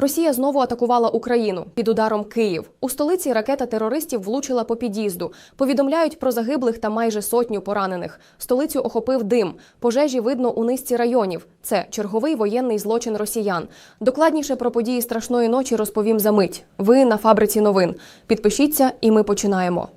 Росія знову атакувала Україну під ударом Київ. У столиці ракета терористів влучила по під'їзду. Повідомляють про загиблих та майже сотню поранених. Столицю охопив дим. Пожежі видно у низці районів. Це черговий воєнний злочин росіян. Докладніше про події страшної ночі розповім за мить. Ви на фабриці новин. Підпишіться, і ми починаємо.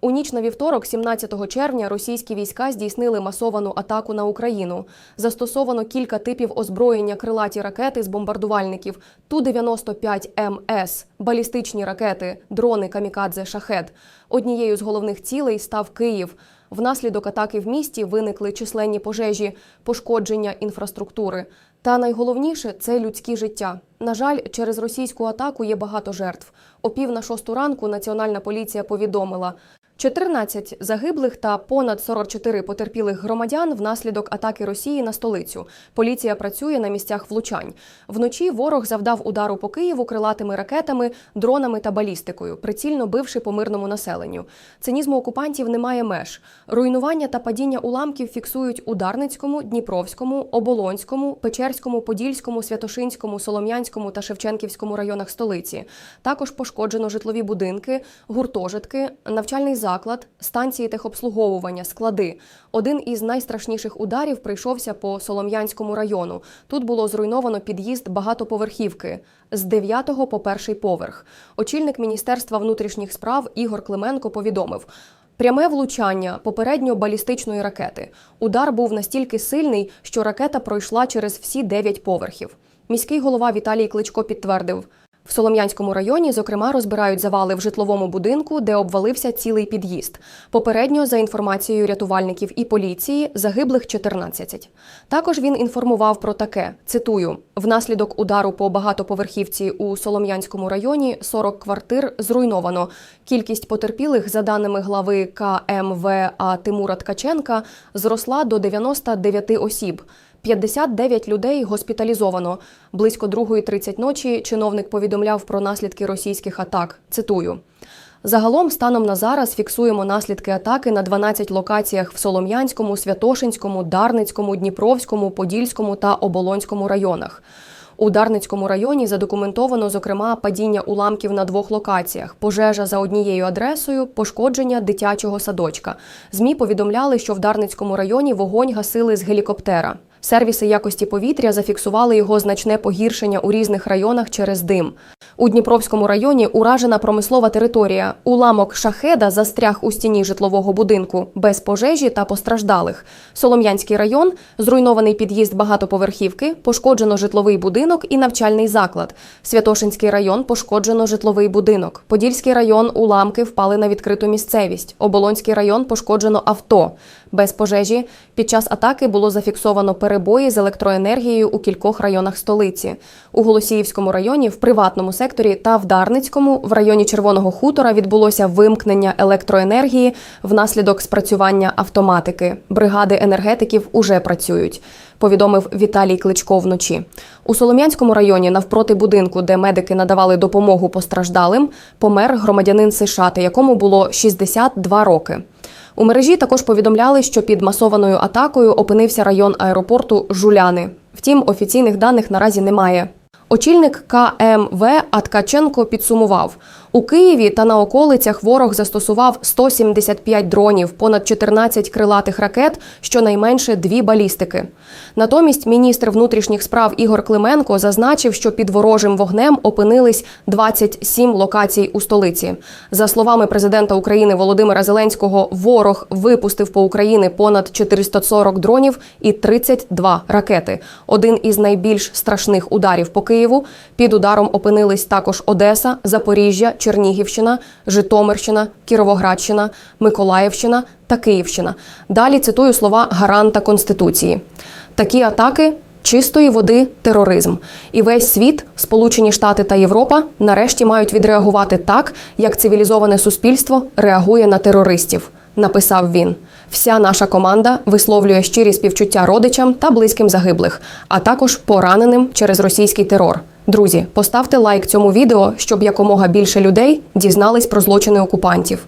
У ніч на вівторок, 17 червня, російські війська здійснили масовану атаку на Україну. Застосовано кілька типів озброєння крилаті ракети з бомбардувальників Ту-95 МС, балістичні ракети, дрони камікадзе Шахед. Однією з головних цілей став Київ. Внаслідок атаки в місті виникли численні пожежі, пошкодження інфраструктури. Та найголовніше це людські життя. На жаль, через російську атаку є багато жертв. О пів на шосту ранку Національна поліція повідомила. 14 загиблих та понад 44 потерпілих громадян внаслідок атаки Росії на столицю. Поліція працює на місцях влучань. Вночі ворог завдав удару по Києву крилатими ракетами, дронами та балістикою, прицільно бивши по мирному населенню. Цинізму окупантів немає меж. Руйнування та падіння уламків фіксують у Дарницькому, Дніпровському, Оболонському, Печерському, Подільському, Святошинському, Солом'янському та Шевченківському районах столиці. Також пошкоджено житлові будинки, гуртожитки, навчальний заклад, станції техобслуговування, склади. Один із найстрашніших ударів прийшовся по Солом'янському району. Тут було зруйновано під'їзд багатоповерхівки з 9 по перший поверх. Очільник Міністерства внутрішніх справ Ігор Клименко повідомив. Пряме влучання попередньо балістичної ракети. Удар був настільки сильний, що ракета пройшла через всі дев'ять поверхів. Міський голова Віталій Кличко підтвердив. В Солом'янському районі, зокрема, розбирають завали в житловому будинку, де обвалився цілий під'їзд. Попередньо, за інформацією рятувальників і поліції, загиблих 14. Також він інформував про таке: цитую: внаслідок удару по багатоповерхівці у Солом'янському районі 40 квартир зруйновано. Кількість потерпілих, за даними глави КМВА Тимура Ткаченка, зросла до 99 осіб. 59 людей госпіталізовано. Близько 2.30 ночі чиновник повідомляв про наслідки російських атак. Цитую. Загалом, станом на зараз, фіксуємо наслідки атаки на 12 локаціях в Солом'янському, Святошинському, Дарницькому, Дніпровському, Подільському та Оболонському районах. У Дарницькому районі задокументовано, зокрема, падіння уламків на двох локаціях: пожежа за однією адресою, пошкодження дитячого садочка. ЗМІ повідомляли, що в Дарницькому районі вогонь гасили з гелікоптера. Сервіси якості повітря зафіксували його значне погіршення у різних районах через дим. У Дніпровському районі уражена промислова територія. Уламок шахеда застряг у стіні житлового будинку без пожежі та постраждалих. Солом'янський район зруйнований під'їзд багатоповерхівки, пошкоджено житловий будинок і навчальний заклад. Святошинський район пошкоджено житловий будинок. Подільський район уламки впали на відкриту місцевість. Оболонський район пошкоджено авто. Без пожежі під час атаки було зафіксовано перебої з електроенергією у кількох районах столиці. У Голосіївському районі, в приватному секторі та в Дарницькому в районі Червоного хутора відбулося вимкнення електроенергії внаслідок спрацювання автоматики. Бригади енергетиків уже працюють. Повідомив Віталій Кличко вночі. У Солом'янському районі, навпроти будинку, де медики надавали допомогу постраждалим, помер громадянин США, якому було 62 роки. У мережі також повідомляли, що під масованою атакою опинився район аеропорту Жуляни. Втім, офіційних даних наразі немає. Очільник КМВ Аткаченко підсумував: у Києві та на околицях ворог застосував 175 дронів, понад 14 крилатих ракет, щонайменше дві балістики. Натомість міністр внутрішніх справ Ігор Клименко зазначив, що під ворожим вогнем опинились 27 локацій у столиці. За словами президента України Володимира Зеленського, ворог випустив по Україні понад 440 дронів і 32 ракети. Один із найбільш страшних ударів по Києву. Під ударом опинились також Одеса, Запоріжжя, Чернігівщина, Житомирщина, Кіровоградщина, Миколаївщина та Київщина. Далі цитую слова гаранта Конституції. Такі атаки. Чистої води тероризм, і весь світ, Сполучені Штати та Європа, нарешті мають відреагувати так, як цивілізоване суспільство реагує на терористів. Написав він. Вся наша команда висловлює щирі співчуття родичам та близьким загиблих, а також пораненим через російський терор. Друзі, поставте лайк цьому відео, щоб якомога більше людей дізнались про злочини окупантів.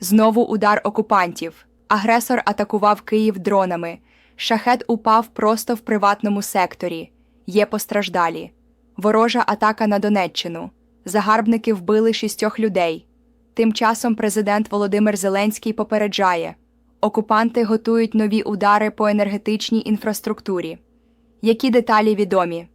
Знову удар окупантів. Агресор атакував Київ дронами. Шахет упав просто в приватному секторі. Є постраждалі. Ворожа атака на Донеччину. Загарбники вбили шістьох людей. Тим часом президент Володимир Зеленський попереджає: окупанти готують нові удари по енергетичній інфраструктурі. Які деталі відомі?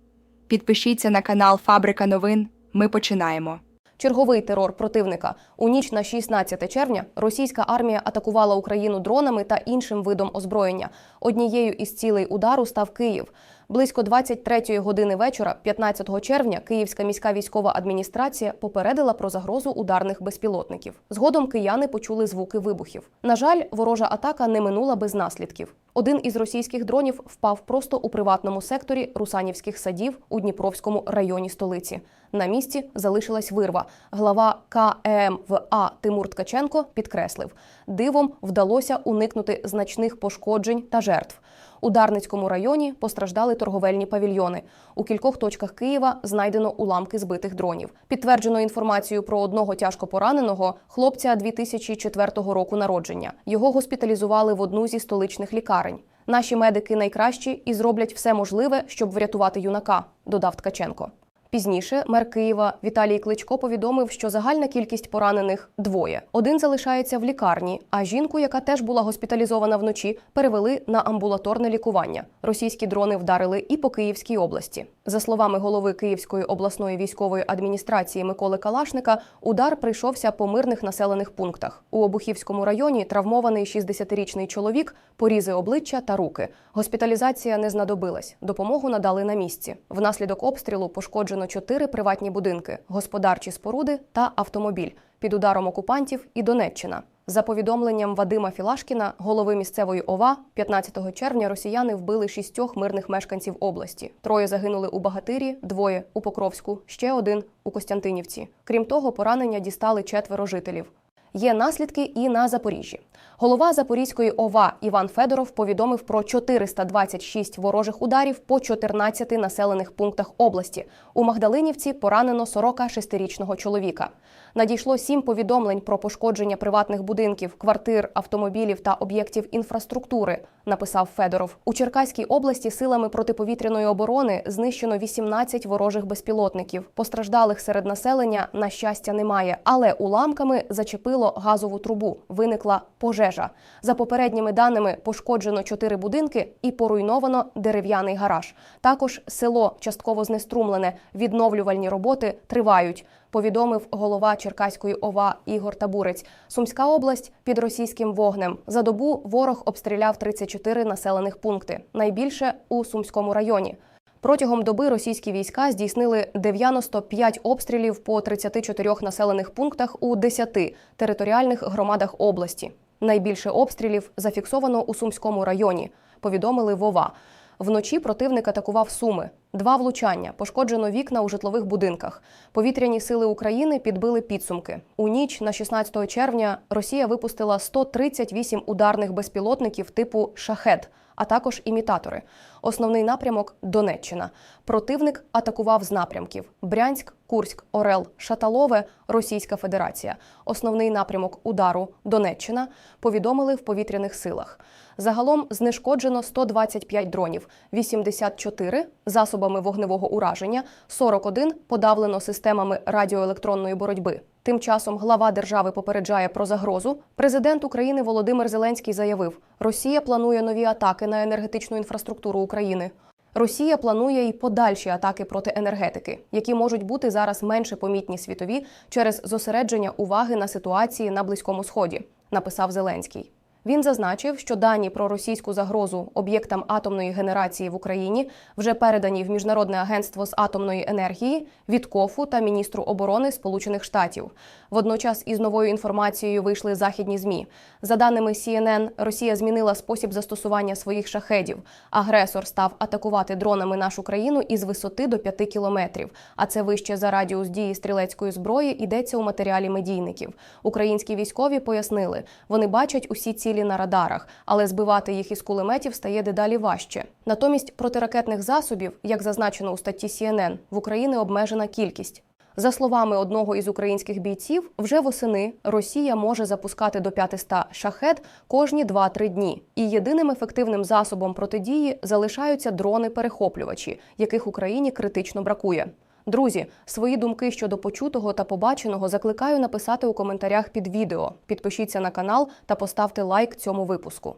Підпишіться на канал Фабрика новин. Ми починаємо. Черговий терор противника у ніч на 16 червня російська армія атакувала Україну дронами та іншим видом озброєння. Однією із цілей удару став Київ. Близько 23-ї години вечора, 15 червня, Київська міська військова адміністрація попередила про загрозу ударних безпілотників. Згодом кияни почули звуки вибухів. На жаль, ворожа атака не минула без наслідків. Один із російських дронів впав просто у приватному секторі Русанівських садів у Дніпровському районі столиці. На місці залишилась вирва. Глава КМВА Тимур Ткаченко підкреслив, дивом вдалося уникнути значних пошкоджень та жертв. У Дарницькому районі постраждали торговельні павільйони. У кількох точках Києва знайдено уламки збитих дронів. Підтверджено інформацію про одного тяжко пораненого хлопця 2004 року народження. Його госпіталізували в одну зі столичних лікарень. Наші медики найкращі і зроблять все можливе, щоб врятувати юнака, додав Ткаченко. Пізніше мер Києва Віталій Кличко повідомив, що загальна кількість поранених двоє. Один залишається в лікарні, а жінку, яка теж була госпіталізована вночі, перевели на амбулаторне лікування. Російські дрони вдарили і по Київській області. За словами голови Київської обласної військової адміністрації Миколи Калашника, удар прийшовся по мирних населених пунктах. У Обухівському районі травмований 60-річний чоловік, порізи обличчя та руки. Госпіталізація не знадобилась. Допомогу надали на місці. Внаслідок обстрілу пошкоджено чотири приватні будинки, господарчі споруди та автомобіль. Під ударом окупантів і Донеччина. За повідомленням Вадима Філашкіна, голови місцевої ОВА, 15 червня росіяни вбили шістьох мирних мешканців області. Троє загинули у Багатирі, двоє у Покровську, ще один у Костянтинівці. Крім того, поранення дістали четверо жителів. Є наслідки і на Запоріжжі. Голова Запорізької ОВА Іван Федоров повідомив про 426 ворожих ударів по 14 населених пунктах області. У Магдалинівці поранено 46-річного чоловіка. Надійшло сім повідомлень про пошкодження приватних будинків, квартир, автомобілів та об'єктів інфраструктури. Написав Федоров. У Черкаській області силами протиповітряної оборони знищено 18 ворожих безпілотників. Постраждалих серед населення на щастя немає, але уламками зачепило газову трубу. Виникла пожежа. За попередніми даними пошкоджено чотири будинки і поруйновано дерев'яний гараж. Також село частково знеструмлене. Відновлювальні роботи тривають. Повідомив голова Черкаської ОВА Ігор Табурець. Сумська область під російським вогнем. За добу ворог обстріляв 34 населених пункти. Найбільше у Сумському районі. Протягом доби російські війська здійснили 95 обстрілів по 34 населених пунктах у 10 територіальних громадах області. Найбільше обстрілів зафіксовано у Сумському районі. Повідомили Вова. Вночі противник атакував Суми. Два влучання пошкоджено вікна у житлових будинках. Повітряні сили України підбили підсумки. У ніч на 16 червня Росія випустила 138 ударних безпілотників типу шахет, а також імітатори. Основний напрямок Донеччина. Противник атакував з напрямків: Брянськ, Курськ, Орел, Шаталове, Російська Федерація. Основний напрямок удару Донеччина повідомили в повітряних силах. Загалом знешкоджено 125 дронів, 84 засобами вогневого ураження, 41 подавлено системами радіоелектронної боротьби. Тим часом глава держави попереджає про загрозу. Президент України Володимир Зеленський заявив, Росія планує нові атаки на енергетичну інфраструктуру України. Росія планує і подальші атаки проти енергетики, які можуть бути зараз менше помітні світові через зосередження уваги на ситуації на близькому сході, написав Зеленський. Він зазначив, що дані про російську загрозу об'єктам атомної генерації в Україні вже передані в Міжнародне агентство з атомної енергії, Віткофу та міністру оборони Сполучених Штатів. Водночас із новою інформацією вийшли західні змі. За даними CNN, Росія змінила спосіб застосування своїх шахедів. Агресор став атакувати дронами нашу країну із висоти до 5 кілометрів. А це вище за радіус дії стрілецької зброї йдеться у матеріалі медійників. Українські військові пояснили, вони бачать усі цілі на радарах, але збивати їх із кулеметів стає дедалі важче. Натомість протиракетних засобів, як зазначено у статті CNN, в Україні обмежена кількість. За словами одного із українських бійців, вже восени Росія може запускати до 500 шахет кожні 2-3 дні. І єдиним ефективним засобом протидії залишаються дрони-перехоплювачі, яких Україні критично бракує. Друзі, свої думки щодо почутого та побаченого закликаю написати у коментарях під відео. Підпишіться на канал та поставте лайк цьому випуску.